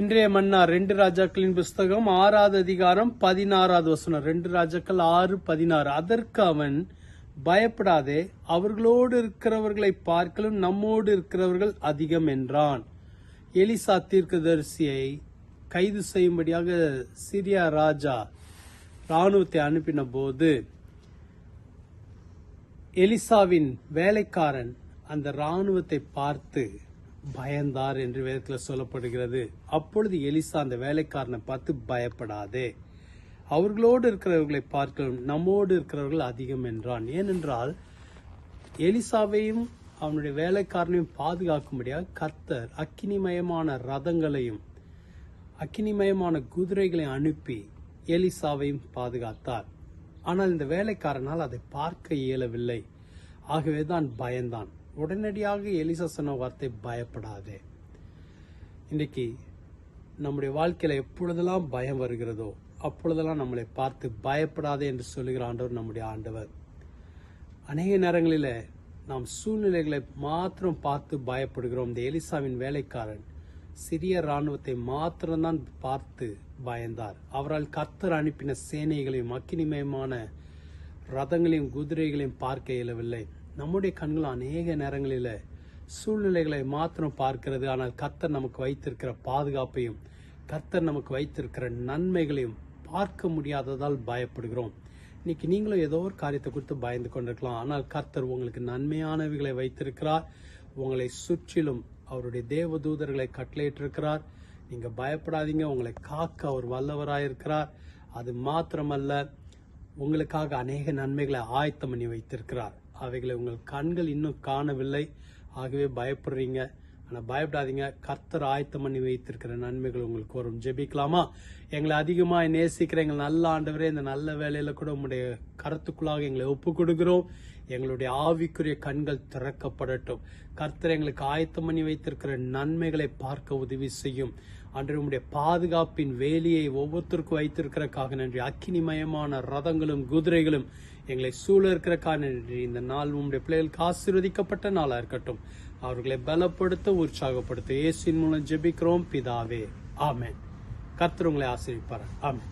இன்றைய மன்னா ரெண்டு ராஜாக்களின் புஸ்தகம் ஆறாவது அதிகாரம் பதினாறாவது வசனம். ரெண்டு ராஜாக்கள் ஆறு பதினாறு. அதற்கு அவன் பயப்படாதே அவர்களோடு இருக்கிறவர்களை பார்க்கலும் நம்மோடு இருக்கிறவர்கள் அதிகம் என்றான். எலிசா தீர்க்கதரிசியை கைது செய்யும்படியாக சிரியா ராஜா ராணுவத்தை அனுப்பின போது எலிசாவின் வேலைக்காரன் அந்த ராணுவத்தை பார்த்து பயந்தார் என்று வேதத்தில் சொல்லப்படுகிறது. அப்பொழுது எலிசா அந்த வேலைக்காரனை பார்த்து பயப்படாதே. அவர்களோடு இருக்கிறவர்களை பார்க்கலாம். நம்மோடு இருக்கிறவர்கள் அதிகம் என்றான். ஏனென்றால் எலிசாவையும் அவனுடைய வேலைக்காரனையும் பாதுகாக்கும்படியாக கர்த்தர் அக்கினிமயமான ரதங்களையும் அக்கினிமயமான குதிரைகளை அனுப்பி எலிசாவையும் பாதுகாத்தார். ஆனால் இந்த வேலைக்காரனால் அதை பார்க்க இயலவில்லை. ஆகவே தான் பயந்தான். உடனடியாக எலிசா சொன்ன வார்த்தை பயப்படாதே. இன்னைக்கு நம்முடைய வாழ்க்கையில எப்பொழுதெல்லாம் பயம் வருகிறதோ அப்பொழுதெல்லாம் நம்மளை பார்த்து பயப்படாதே என்று சொல்லுகிற ஆண்டவர் நம்முடைய ஆண்டவர். அநேக நேரங்களில் நாம் சூழ்நிலைகளை மாத்திரம் பார்த்து பயப்படுகிறோம். இந்த எலிசாவின் வேலைக்காரன் சிறிய ராணுவத்தை மாத்திரம்தான் பார்த்து பயந்தார். அவரால் கர்த்தர் அனுப்பின சேனைகளையும் அக்கினிமயமான ரதங்களையும் குதிரைகளையும் பார்க்க இயலவில்லை. நம்முடைய கண்கள் அநேக நேரங்களில் சூழ்நிலைகளை மாத்திரம் பார்க்கிறது. ஆனால் கர்த்தர் நமக்கு வைத்திருக்கிற பாதுகாப்பையும் கர்த்தர் நமக்கு வைத்திருக்கிற நன்மைகளையும் பார்க்க முடியாததால் பயப்படுகிறோம். இன்னைக்கு நீங்களும் ஏதோ ஒரு காரியத்தை குறித்து பயந்து கொண்டிருக்கலாம். ஆனால் கர்த்தர் உங்களுக்கு நன்மையானவைகளை வைத்திருக்கிறார். உங்களை சுற்றிலும் அவருடைய தேவ தூதர்களை கட்டளையிட்டிருக்கிறார். நீங்க பயப்படாதீங்க. உங்களை காக்க அவர் வல்லவராயிருக்கிறார். அது மாத்திரமல்ல உங்களுக்காக அநேக நன்மைகளை ஆயத்தம் பண்ணி வைத்திருக்கிறார். அவைகளை உங்கள் கண்கள் இன்னும் காணவில்லை. ஆகவே பயப்படுறீங்க. ஆனால் பயப்படாதீங்க. கர்த்தர் ஆயத்தம் பண்ணி வைத்திருக்கிற நன்மைகள் உங்களுக்கு வரும் ஜெபிக்கலாமா? எங்களை அதிகமாக நேசிக்கிற எங்கள் நல்ல ஆண்டவரே இந்த நல்ல வேலையில் கூட உங்களுடைய கருத்துக்குள்ளாக எங்களை ஒப்பு கொடுக்கிறோம் எங்களுடைய ஆவிக்குரிய கண்கள் திறக்கப்படட்டும். கர்த்தர் எங்களுக்கு ஆயத்தம் பண்ணி வைத்திருக்கிற நன்மைகளை பார்க்க உதவி செய்யும். அன்று உங்களுடைய பாதுகாப்பின் வேலியை ஒவ்வொருத்தருக்கும் வைத்திருக்கிறக்காக நன்றி. அக்கினிமயமான ரதங்களும் குதிரைகளும் எங்களை சூழ இருக்கிறக்காக நன்றி. இந்த நாள் உங்களுடைய பிள்ளைகளுக்கு ஆசீர்வதிக்கப்பட்ட நாளாக இருக்கட்டும். அவர்களை பலப்படுத்த உற்சாகப்படுத்த ஏசின் மூலம் ஜெபிக்கிறோம். பிதாவே ஆமேன். கர்த்தர் உங்களை ஆசீர்விப்பார் ஆமேன்.